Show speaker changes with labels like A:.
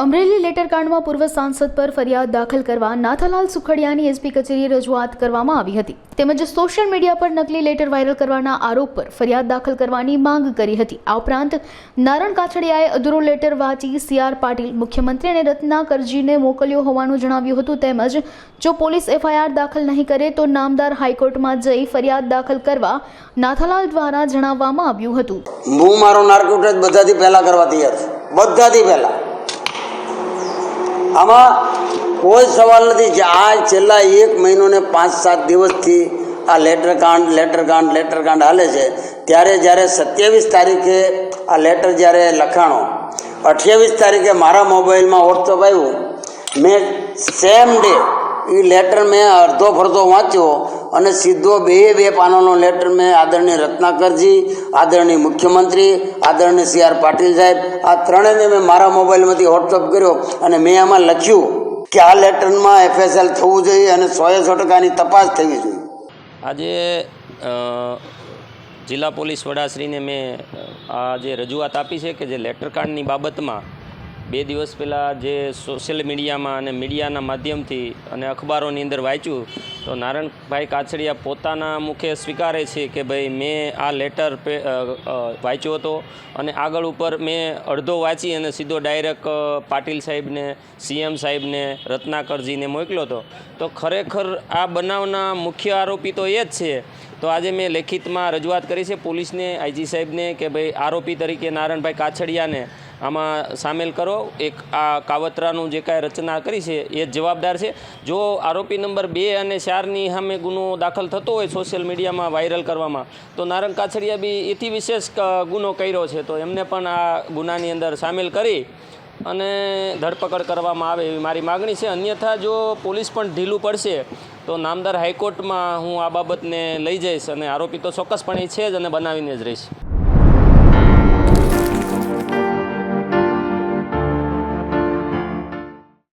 A: અમરેલી લેટરકાંડમાં પૂર્વ સાંસદ પર ફરિયાદ દાખલ કરવા નાથાલાલ સુખડિયાની એસપી કચેરીએ રજૂઆત કરવામાં આવી હતી. તેમજ સોશિયલ મીડિયા પર નકલી લેટર વાયરલ કરવાના આરોપ પર ફરિયાદ દાખલ કરવાની માંગ કરી હતી. આ ઉપરાંત નારણ કાછડિયાએ અધૂરો લેટર વાંચી સીઆર પાટીલ મુખ્યમંત્રી અને રત્નાકરજીને મોકલ્યો હોવાનું જણાવ્યું હતું. તેમજ જો પોલીસ એફઆઈઆર દાખલ નહીં કરે તો નામદાર હાઈકોર્ટમાં જઈ ફરિયાદ દાખલ કરવા નાથાલાલ દ્વારા જણાવવામાં આવ્યું હતું.
B: બધાથી પહેલા કરવા બધાથી પહેલાં. આમાં કોઈ સવાલ નથી જે આ છેલ્લા એક મહિનો ને પાંચ સાત દિવસથી આ લેટર કાંડ લેટર કાંડ લેટર કાંડ હાલે છે. ત્યારે જ્યારે સત્યાવીસ તારીખે આ લેટર જ્યારે લખાણો, અઠ્યાવીસ તારીખે મારા મોબાઈલમાં વોટ્સઅપ આવ્યું. મેં સેમ ડે એ લેટર મેં અડધો ફરતો વાંચ્યો. અને સીધો બે બે પાનોનો લેટર મેં આદરણીય રત્નાકરજી, આદરણીય મુખ્યમંત્રી, આદરણીય સી આર પાટીલ સાહેબ, આ ત્રણેયને મેં મારા મોબાઈલમાંથી વોટ્સઅપ કર્યો અને મેં આમાં લખ્યું કે આ લેટરમાં એફએસએલ થવું જોઈએ અને સોએ સો ટકાની તપાસ થવી જોઈએ.
C: આજે જિલ્લા પોલીસ વડાશ્રીને મેં આ જે રજૂઆત આપી છે કે જે લેટર કાર્ડની બાબતમાં બે દિવસ પહેલાં જે સોશિયલ મીડિયામાં અને મીડિયાના માધ્યમથી અને અખબારોની અંદર વાંચ્યું તો નારણભાઈ કાછડિયા પોતાના મુખે સ્વીકારે છે કે ભાઈ મેં આ લેટર વાંચ્યો હતો અને આગળ ઉપર મેં અડધો વાંચી અને સીધો ડાયરેક્ટ પાટીલ સાહેબને, સીએમ સાહેબને, રત્નાકરજીને મોકલ્યો હતો. તો ખરેખર આ બનાવના મુખ્ય આરોપી તો એ જ છે. તો આજે મેં લેખિતમાં રજૂઆત કરી છે પોલીસને, આઈજી સાહેબને કે ભાઈ આરોપી તરીકે નારણભાઈ કાછડિયાને આમાં સામેલ કરો. એક આ કાવતરાનું જે કાંઈ રચના કરી છે, એ જ જવાબદાર છે. જો આરોપી નંબર બે અને ચારની સામે ગુનો દાખલ થતો હોય સોશિયલ મીડિયામાં વાયરલ કરવામાં, તો નારંગ કાછડિયા બી એથી વિશેષ ગુનો કર્યો છે. તો એમને પણ આ ગુનાની અંદર સામેલ કરી અને ધરપકડ કરવામાં આવે એવી મારી માગણી છે. અન્યથા જો પોલીસ પણ ઢીલું પડશે, તો નામદાર હાઈકોર્ટમાં હું આ બાબતને લઈ જઈશ અને આરોપી તો ચોક્કસપણે છે જ અને બનાવીને જ રહીશ.